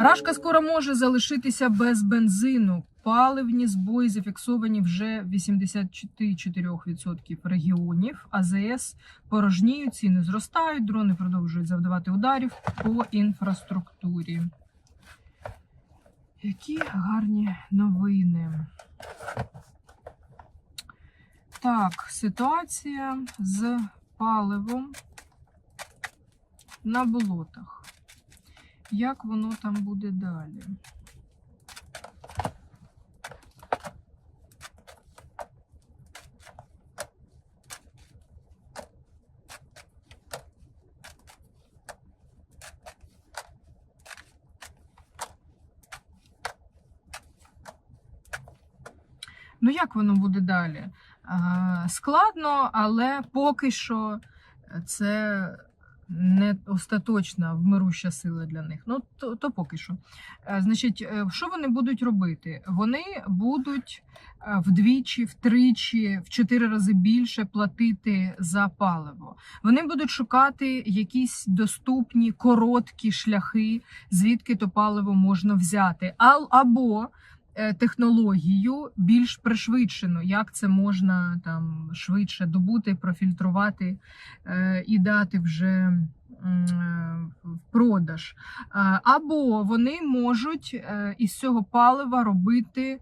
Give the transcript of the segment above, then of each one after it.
Рашка скоро може залишитися без бензину. Паливні збої зафіксовані вже в 84% регіонів. АЗС порожніють, ціни зростають, дрони продовжують завдавати ударів по інфраструктурі. Які гарні новини. Так, ситуація з паливом на болотах. Як воно там буде далі? Ну, як воно буде далі? Складно, але поки що це не остаточна вмируща сила для них. Ну, то, то поки що. Е, Значить, е, що вони будуть робити? Вони будуть е, вдвічі, втричі, в чотири рази більше платити за паливо. Вони будуть шукати якісь доступні короткі шляхи, звідки то паливо можна взяти. Або технологію більш пришвидшено, як це можна там швидше добути, профільтрувати е, і дати вже е, в продаж. Е, Або вони можуть е, із цього палива робити.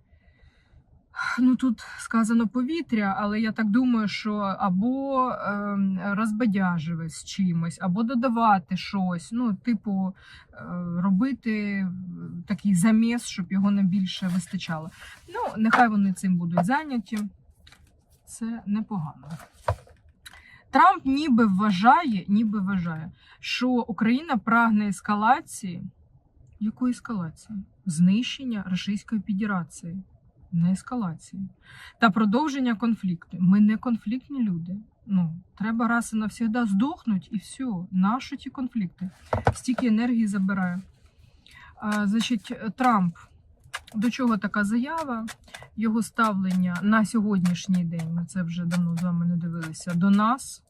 Ну тут сказано повітря, але я так думаю, що або ем, розбадяживе з чимось, або додавати щось. Ну, типу, е, робити такий заміс, щоб його не більше вистачало. Ну, нехай вони цим будуть зайняті. Це непогано. Трамп ніби вважає, ніби вважає, що Україна прагне ескалації. Якої ескалації? Знищення Російської Федерації. Не ескалації. Та продовження конфлікту. Ми не конфліктні люди. Ну, треба раз і навсігда здохнуть і все. Нащо ті конфлікти? Стільки енергії забирає. А, значить, Трамп. До чого така заява? Його ставлення на сьогоднішній день, ми це вже давно з вами не дивилися, до нас.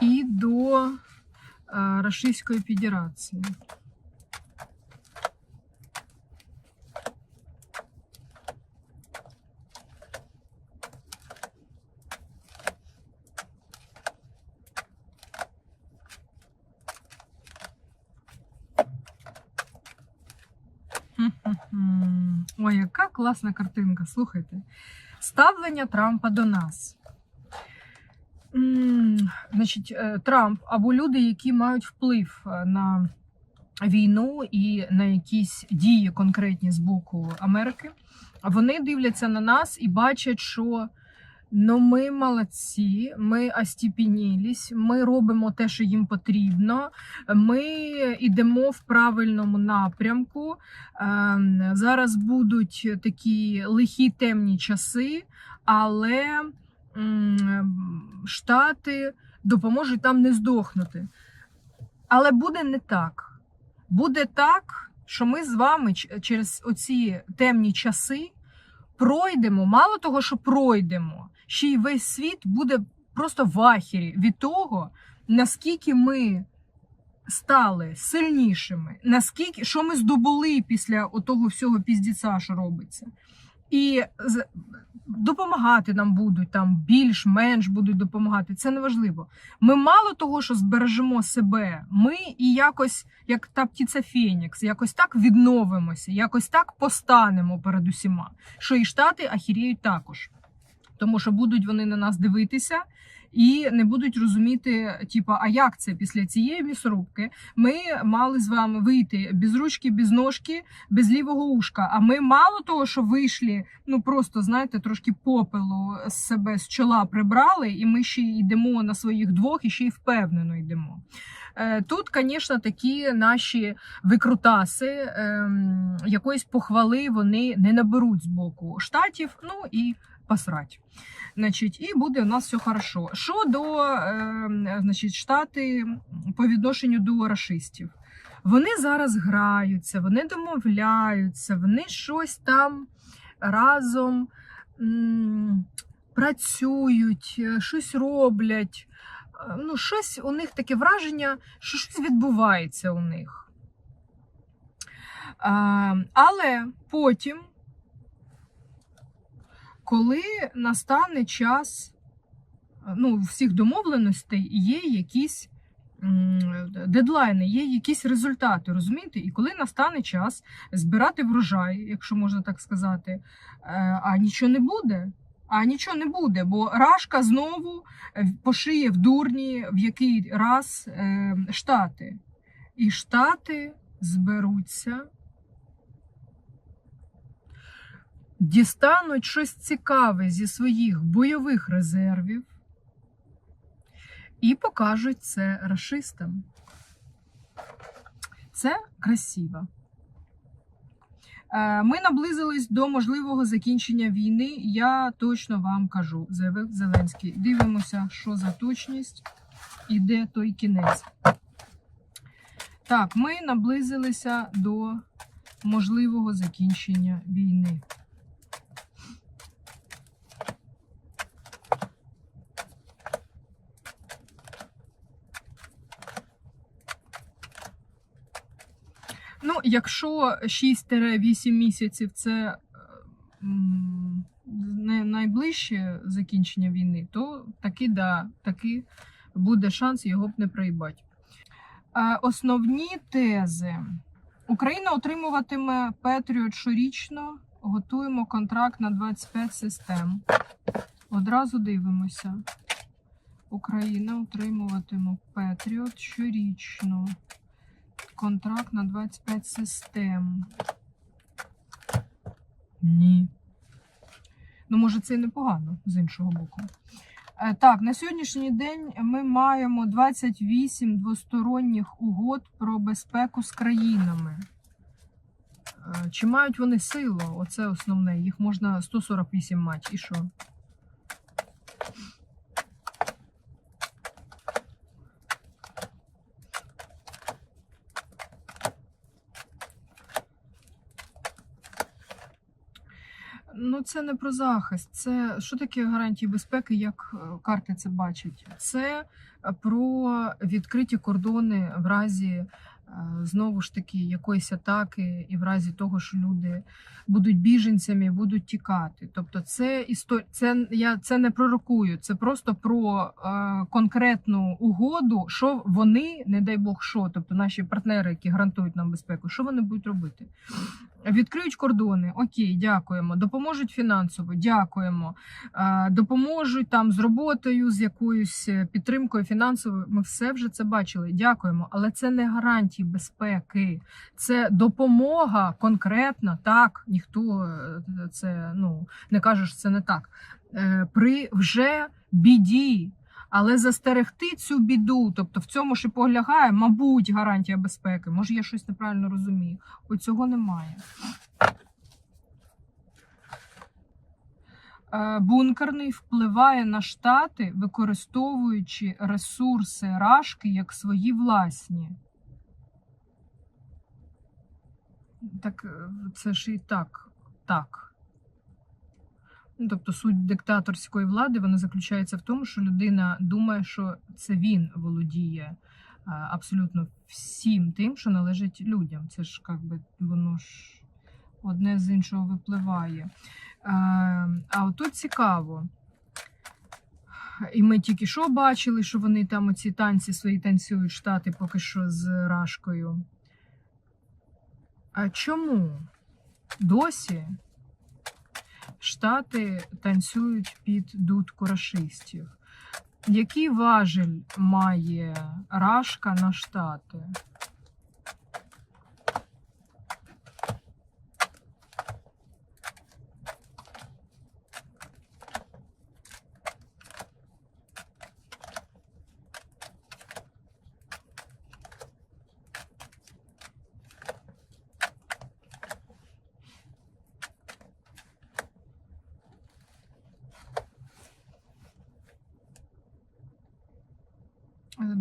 І до е, Російської Федерації. Ой, яка класна картинка. Слухайте. Ставлення Трампа до нас. Значить, е, Трамп або люди, які мають вплив е, на війну і на якісь дії конкретні з боку Америки, вони дивляться на нас і бачать, що ну, ми молодці, ми остепенілись, ми робимо те, що їм потрібно, ми йдемо в правильному напрямку. Ем, Зараз будуть такі лихі темні часи, але Штати допоможуть нам не здохнути. Але буде не так. Буде так, що ми з вами через оці темні часи пройдемо. Мало того, що пройдемо, ще й весь світ буде просто в ахері від того, наскільки ми стали сильнішими, наскільки що ми здобули після отого всього піздіця, що робиться. І допомагати нам будуть там більш-менш будуть допомагати. Це не важливо. Ми мало того, що збережемо себе, ми і якось, як та птиця Фенікс, якось так відновимося, якось так постанемо перед усіма. Що і штати ахіріють також. Тому що будуть вони на нас дивитися і не будуть розуміти, типа, а як це після цієї місорубки ми мали з вами вийти без ручки, без ножки, без лівого ушка. А ми мало того, що вийшли, ну просто знаєте, трошки попелу з себе з чола прибрали, і ми ще йдемо на своїх двох і ще й впевнено йдемо. Е, Тут, звісно, такі наші викрутаси ем, якоїсь похвали вони не наберуть з боку штатів. Ну і посрать. Значить, і буде у нас все хорошо. Що до е, значить, штати по відношенню до рашистів? Вони зараз граються, вони домовляються, вони щось там разом м, працюють, е, щось роблять. Е, Ну, щось у них таке враження, що щось відбувається у них. А, але потім, коли настане час ну, всіх домовленостей, є якісь дедлайни, є якісь результати, розумієте? І коли настане час збирати врожай, якщо можна так сказати, е, а нічого не буде. А нічого не буде, бо Рашка знову е, пошиє в дурні в який раз е, штати. І штати зберуться, дістануть щось цікаве зі своїх бойових резервів і покажуть це рашистам. Це красиво. Е, Ми наблизились до можливого закінчення війни. Я точно вам кажу, заявив Зеленський. Дивимося, що за точність і де той кінець. Так, ми наблизилися до можливого закінчення війни. Ну, якщо 6-8 місяців це е, найближче закінчення війни, то таки да, таки буде шанс його б не проїбати. Основні тези. Україна отримуватиме Петріот щорічно. Готуємо контракт на 25 систем. Одразу дивимося. Україна отримуватиме Петріот щорічно. Контракт на 25 систем. Ні. Ну, може, це і непогано з іншого боку. Е, Так, на сьогоднішній день ми маємо 28 двосторонніх угод про безпеку з країнами. Е, Чи мають вони силу? Оце основне. Їх можна 148 мати. І що? Ну, це не про захист. Це що таке гарантії безпеки, як е, карти це бачать? Це про відкриті кордони в разі е, знову ж таки якоїсь атаки, і в разі того, що люди будуть біженцями, будуть тікати. Тобто, це істо... це я це не пророкую, це просто про е, конкретну угоду, що вони, не дай Бог, що, тобто наші партнери, які гарантують нам безпеку, що вони будуть робити. Відкриють кордони, окей, дякуємо. Допоможуть фінансово, дякуємо. Допоможуть там з роботою, з якоюсь е, підтримкою фінансовою. Ми все вже це бачили. Дякуємо. Але це не гарантії безпеки, це допомога конкретна. Так, ніхто е, це ну не каже, що це не так. Е, При вже біді. Але застерегти цю біду, тобто в цьому ж і полягає, мабуть, гарантія безпеки. Може, я щось неправильно розумію. Ось цього немає. Е, Бункерний впливає на штати, використовуючи ресурси Рашки як свої власні. Так е, це ж і так. так. Ну, тобто суть диктаторської влади вона заключається в тому, що людина думає, що це він володіє а, абсолютно всім тим, що належить людям. Це ж як би воно ж одне з іншого випливає. А, а отут цікаво. І ми тільки що бачили, що вони там оці танці свої танцюють штати поки що з Рашкою. А чому досі Штати танцюють під дудку рашистів. Який важель має Рашка на штати?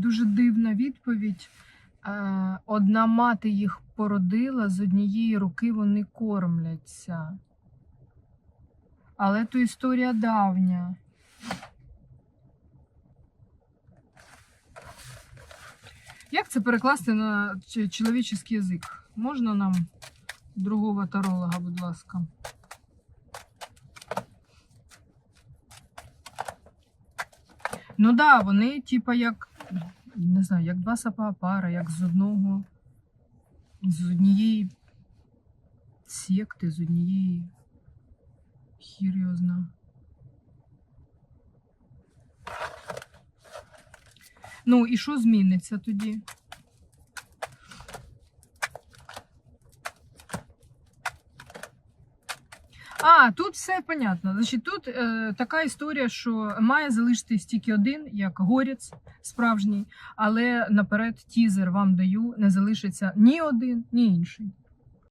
Дуже дивна відповідь. Е, Одна мати їх породила, з однієї руки вони кормляться. Але то історія давня. Як це перекласти на чоловічий язик? Можна нам другого таролога, будь ласка? Ну так, да, вони, типа, як не знаю, як два сапа пара, як з одного, з однієї секти, з однієї хір. Ну, і що зміниться тоді? А, тут все понятно. Значить, тут е, така історія, що має залишитись тільки один, як горець справжній, але наперед тізер вам даю, не залишиться ні один, ні інший.